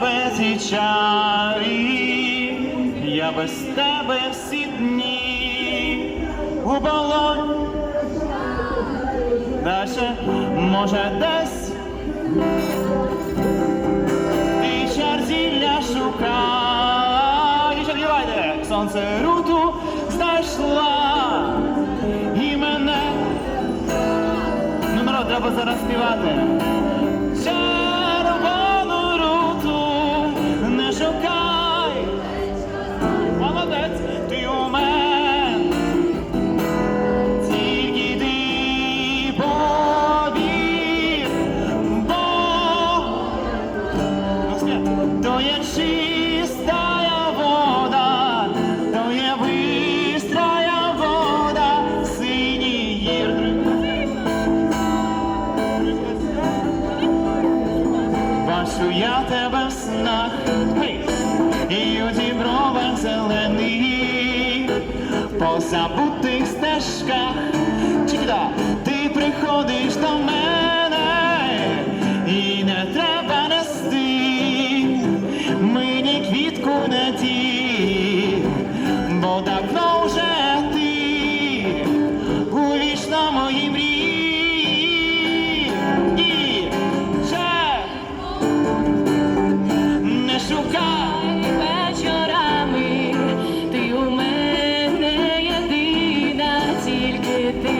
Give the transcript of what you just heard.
тебе ці я без тебе всі дні у болоні. Дальше, може, десь ти чарзілля шукай. Дівчатки, давайте, сонце руту знайшла і мене. Народ, треба зараз співати. Є чистая вода, то є бистрая вода, синій гір. Бачу я тебе в і у дібровах зелених, по забутих стежках, Чікіда, ти приходиш до мене, кунаті, бо давно вже ти увійшла мої мрії і вже не шукай вечорами, ти у мене єдина, тільки ти.